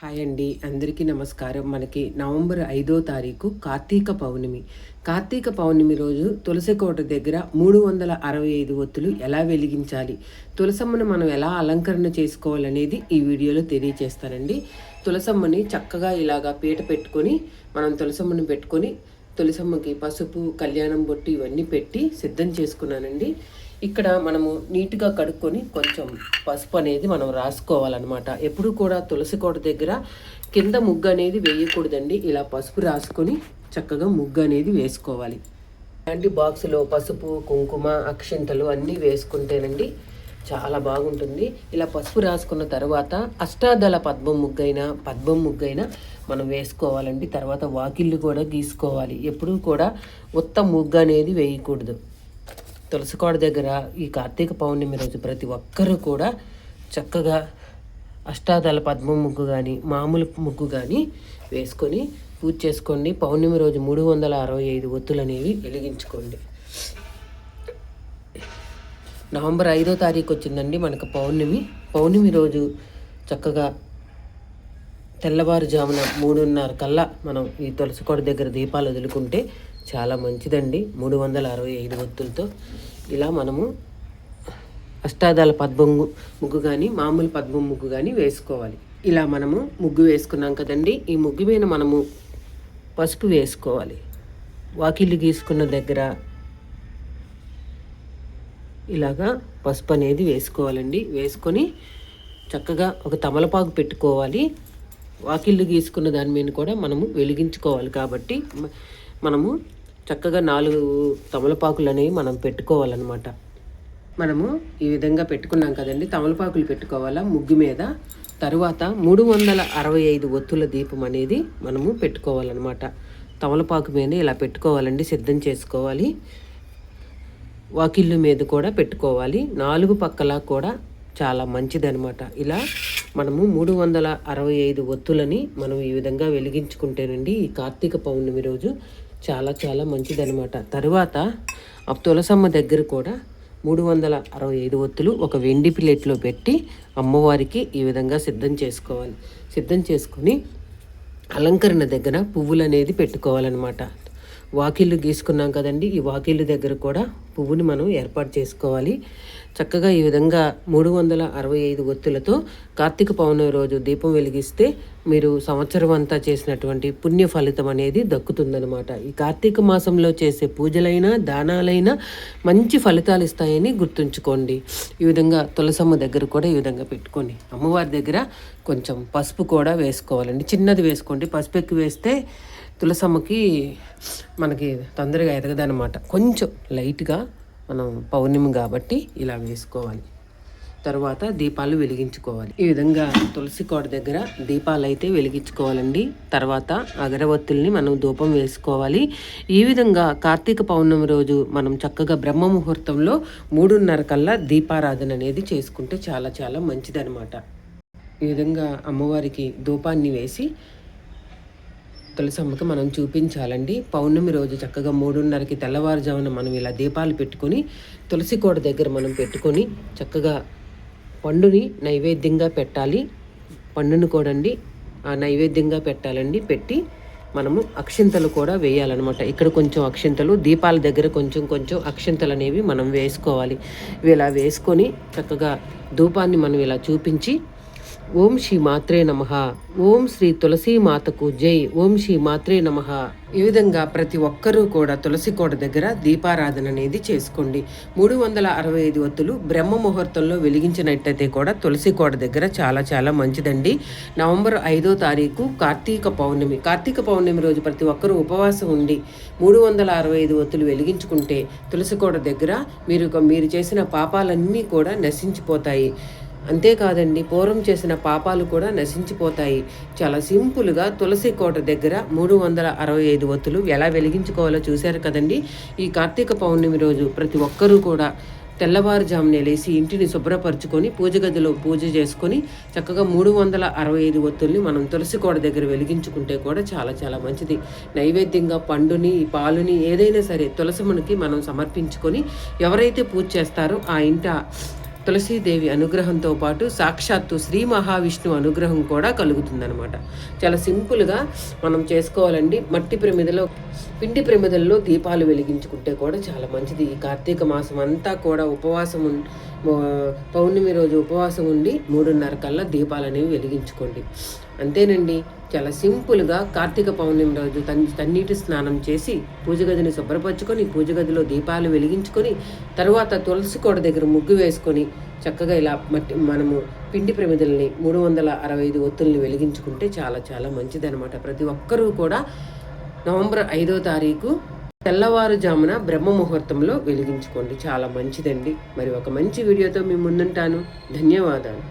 Hi అండి. అందరికీ నమస్కారం. మనకి నవంబర్ ఐదో తారీఖు కార్తీక పౌర్ణమి. కార్తీక పౌర్ణమి రోజు తులసి కోట దగ్గర మూడు వందల అరవై ఐదు ఒత్తులు ఎలా వెలిగించాలి? తులసమ్మను మనం ఎలా అలంకరణ చేసుకోవాలనేది ఈ వీడియోలో తెలియజేస్తానండి తులసమ్మని చక్కగా ఇలాగా పీట పెట్టుకొని మనం తులసమ్మని పెట్టుకొని తులసమ్మకి పసుపు కళ్యాణం బొట్టు ఇవన్నీ పెట్టి సిద్ధం చేసుకున్నానండి. ఇక్కడ మనము నీట్గా కడుక్కొని కొంచెం పసుపు అనేది మనం రాసుకోవాలన్నమాట. ఎప్పుడు కూడా తులసి కోట దగ్గర కింద ముగ్గు అనేది వేయకూడదండి. ఇలా పసుపు రాసుకొని చక్కగా ముగ్గు అనేది వేసుకోవాలి. ఇలాంటి బాక్సులో పసుపు కుంకుమ అక్షింతలు అన్నీ వేసుకుంటేనండి చాలా బాగుంటుంది. ఇలా పసుపు రాసుకున్న తర్వాత అష్టాదళ పద్మం ముగ్గైనా పద్మం ముగ్గైనా మనం వేసుకోవాలండి. తర్వాత వాకిళ్ళు కూడా గీసుకోవాలి. ఎప్పుడూ కూడా ఉత్త ముగ్గు అనేది వేయకూడదు. తులసికోడ దగ్గర ఈ కార్తీక పౌర్ణమి రోజు ప్రతి ఒక్కరూ కూడా చక్కగా అష్టాదళ పద్మం ముగ్గు కానీ మామూలు ముగ్గు కానీ వేసుకొని పూజ చేసుకోండి పౌర్ణమి రోజు మూడు వందల అరవై ఐదు ఒత్తులు అనేవి వెలిగించుకోండి. నవంబర్ ఐదో తారీఖు వచ్చిందండి మనకు పౌర్ణమి. పౌర్ణమి రోజు చక్కగా తెల్లవారుజామున మూడున్నర కల్లా మనం ఈ తులసికోట దగ్గర దీపాలు వదులుకుంటే చాలా మంచిదండి. మూడు వందల అరవై ఐదు ఒత్తులతో ఇలా మనము అష్టాదాల పద్మము ముగ్గు కానీ మామూలు పద్మం ముగ్గు కానీ వేసుకోవాలి. ఇలా మనము ముగ్గు వేసుకున్నాం కదండి. ఈ ముగ్గు మీద మనము పసుపు వేసుకోవాలి. వాకిళ్ళు గీసుకున్న దగ్గర ఇలాగా పసుపు అనేది వేసుకోవాలండి. వేసుకొని చక్కగా ఒక తమలపాకు పెట్టుకోవాలి. వాకిళ్ళు గీసుకున్న దాని మీద కూడా మనము వెలిగించుకోవాలి కాబట్టి మనము చక్కగా నాలుగు తమలపాకులు అనేవి మనం పెట్టుకోవాలన్నమాట. మనము ఈ విధంగా పెట్టుకున్నాం కదండి. తమలపాకులు పెట్టుకోవాలా ముగ్గు మీద. తరువాత మూడు వందల అరవై ఐదు ఒత్తుల దీపం అనేది మనము పెట్టుకోవాలన్నమాట. తమలపాకు మీద ఇలా పెట్టుకోవాలండి. సిద్ధం చేసుకోవాలి. వాకిళ్ళు మీద కూడా పెట్టుకోవాలి. నాలుగు పక్కల కూడా చాలా మంచిదనమాట ఇలా మనము మూడు వందల అరవై ఐదు ఒత్తులని మనం ఈ విధంగా వెలిగించుకుంటేనండి ఈ కార్తీక పౌర్ణమి రోజు చాలా చాలా మంచిదనమాట తరువాత ఆ తులసమ్మ దగ్గర కూడా మూడు వందల అరవై ఐదు ఒత్తులు ఒక వెండి ప్లేట్లో పెట్టి అమ్మవారికి ఈ విధంగా సిద్ధం చేసుకోవాలి. సిద్ధం చేసుకొని అలంకరణ దగ్గర పువ్వులు అనేది పెట్టుకోవాలన్నమాట. వాకిళ్ళు గీసుకున్నాం కదండి. ఈ వాకిళ్ళు దగ్గర కూడా పువ్వుని మనం ఏర్పాటు చేసుకోవాలి. చక్కగా ఈ విధంగా మూడు వందల అరవై ఐదు ఒత్తులతో కార్తీక పౌర్ణమి రోజు దీపం వెలిగిస్తే మీరు సంవత్సరం అంతా చేసినటువంటి పుణ్య ఫలితం అనేది దక్కుతుందనమాట ఈ కార్తీక మాసంలో చేసే పూజలైనా దానాలైనా మంచి ఫలితాలు ఇస్తాయని గుర్తుంచుకోండి. ఈ విధంగా తులసమ్మ దగ్గర కూడా ఈ విధంగా పెట్టుకోండి అమ్మవారి దగ్గర కొంచెం పసుపు కూడా వేసుకోవాలండి. చిన్నది వేసుకోండి. పసుపు ఎక్కువ వేస్తే తులసమ్మకి మనకి తొందరగా ఎదగదనమాట కొంచెం లైట్గా మనం పౌర్ణమి కాబట్టి ఇలా వేసుకోవాలి. తర్వాత దీపాలు వెలిగించుకోవాలి. ఈ విధంగా తులసి కోట దగ్గర దీపాలు అయితే వెలిగించుకోవాలండి. తర్వాత అగరవత్తుల్ని మనం ధూపం వేసుకోవాలి. ఈ విధంగా కార్తీక పౌర్ణమి రోజు మనం చక్కగా బ్రహ్మ ముహూర్తంలో మూడున్నర కల్లా దీపారాధన అనేది చేసుకుంటే చాలా చాలా మంచిదనమాట ఈ విధంగా అమ్మవారికి ధూపాన్ని వేసి తులసమ్మకి మనం చూపించాలండి. పౌర్ణమి రోజు చక్కగా మూడున్నరకి తెల్లవారుజామున మనం ఇలా దీపాలు పెట్టుకొని తులసి కోట దగ్గర మనం పెట్టుకొని చక్కగా పండుని నైవేద్యంగా పెట్టాలి. పండుని కూడండి ఆ నైవేద్యంగా పెట్టాలండి. పెట్టి మనము అక్షింతలు కూడా వేయాలన్నమాట. ఇక్కడ కొంచెం అక్షింతలు దీపాల దగ్గర కొంచెం కొంచెం అక్షింతలు అనేవి మనం వేసుకోవాలి. ఇవి ఇలా వేసుకొని చక్కగా ధూపాన్ని మనం ఇలా చూపించి ఓం శ్రీ మాత్రే నమ. ఓం శ్రీ తులసి మాతకు జై. ఓం శ్రీ మాత్రే నమ. ఈ విధంగా ప్రతి ఒక్కరూ కూడా తులసి కోట దగ్గర దీపారాధన అనేది చేసుకోండి. మూడు వందల అరవై ఐదు ఒత్తులు బ్రహ్మ ముహూర్తంలో వెలిగించినట్టయితే కూడా తులసి కోట దగ్గర చాలా చాలా మంచిదండి. నవంబర్ ఐదో తారీఖు కార్తీక పౌర్ణమి. కార్తీక పౌర్ణమి రోజు ప్రతి ఒక్కరూ ఉపవాసం ఉండి మూడు వందల అరవై ఐదు ఒత్తులు వెలిగించుకుంటే తులసి కోట దగ్గర మీరు మీరు చేసిన పాపాలన్నీ కూడా నశించిపోతాయి. అంతేకాదండి పూర్వం చేసిన పాపాలు కూడా నశించిపోతాయి. చాలా సింపుల్గా తులసి కోట దగ్గర మూడు వందల అరవై ఐదు ఒత్తులు ఎలా వెలిగించుకోవాలో చూశారు కదండి. ఈ కార్తీక పౌర్ణమి రోజు ప్రతి ఒక్కరూ కూడా తెల్లవారుజామునే లేచి ఇంటిని శుభ్రపరచుకొని పూజ గదిలో పూజ చేసుకొని చక్కగా మూడు వందల అరవై ఐదు ఒత్తుల్ని మనం తులసి కోట దగ్గర వెలిగించుకుంటే కూడా చాలా చాలా మంచిది. నైవేద్యంగా పండుని పాలుని ఏదైనా సరే తులసమ్మనికి మనం సమర్పించుకొని ఎవరైతే పూజ చేస్తారో ఆ ఇంట తులసీదేవి అనుగ్రహంతో పాటు సాక్షాత్తు శ్రీ మహావిష్ణువు అనుగ్రహం కూడా కలుగుతుందనమాట చాలా సింపుల్గా మనం చేసుకోవాలండి. మట్టి ప్రమిదలో పిండి ప్రమిదల్లో దీపాలు వెలిగించుకుంటే కూడా చాలా మంచిది. ఈ కార్తీక మాసం అంతా కూడా ఉపవాసం పౌర్ణమి రోజు ఉపవాసం ఉండి మూడున్నర కల్లా దీపాలు అనేవి వెలిగించుకోండి. అంతేనండి చాలా సింపుల్గా కార్తీక పౌర్ణమి రోజు తన్ తన్నీటి స్నానం చేసి పూజ గదిని శుభ్రపరచుకొని పూజ గదిలో దీపాలు వెలిగించుకొని తర్వాత తులసి కోట దగ్గర ముగ్గు వేసుకొని చక్కగా ఇలా మట్టి మనము పిండి ప్రమిదల్ని మూడు వందల అరవై ఐదు ఒత్తుల్ని వెలిగించుకుంటే చాలా చాలా మంచిదనమాట ప్రతి ఒక్కరూ కూడా నవంబర్ ఐదో తారీఖు తెల్లవారుజామున బ్రహ్మ ముహూర్తంలో వెలిగించుకోండి. చాలా మంచిదండి. మరి ఒక మంచి వీడియోతో మీ ముందుంటాను. ధన్యవాదాలు.